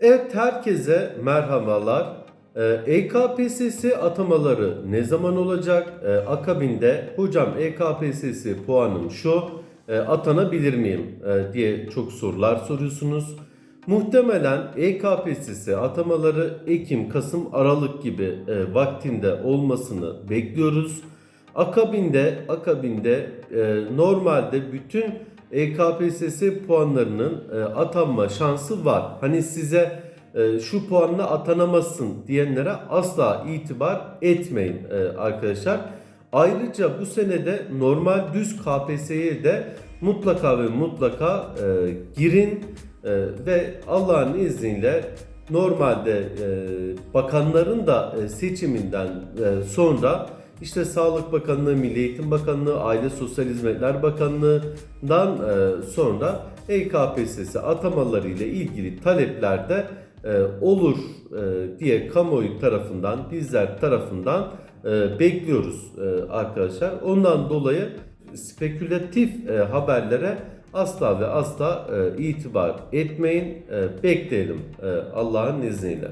Evet herkese merhabalar. Ee, EKPSS atamaları ne zaman olacak? Ee, akabinde hocam EKPSS puanım şu e, atanabilir miyim e, diye çok sorular soruyorsunuz. Muhtemelen EKPSS atamaları Ekim, Kasım, Aralık gibi e, vaktinde olmasını bekliyoruz. Akabinde akabinde e, normalde bütün EKPSS puanlarının e, atanma şansı var. Hani size e, şu puanla atanamazsın diyenlere asla itibar etmeyin e, arkadaşlar. Ayrıca bu senede normal düz KPSS'ye de mutlaka ve mutlaka e, girin e, ve Allah'ın izniyle normalde e, bakanların da e, seçiminden e, sonra işte Sağlık Bakanlığı, Milli Eğitim Bakanlığı, Aile Sosyal Hizmetler Bakanlığı'ndan e, sonra EKPSS atamaları ile ilgili taleplerde e, olur e, diye kamuoyu tarafından, bizler tarafından bekliyoruz arkadaşlar. Ondan dolayı spekülatif haberlere asla ve asla itibar etmeyin. Bekleyelim Allah'ın izniyle.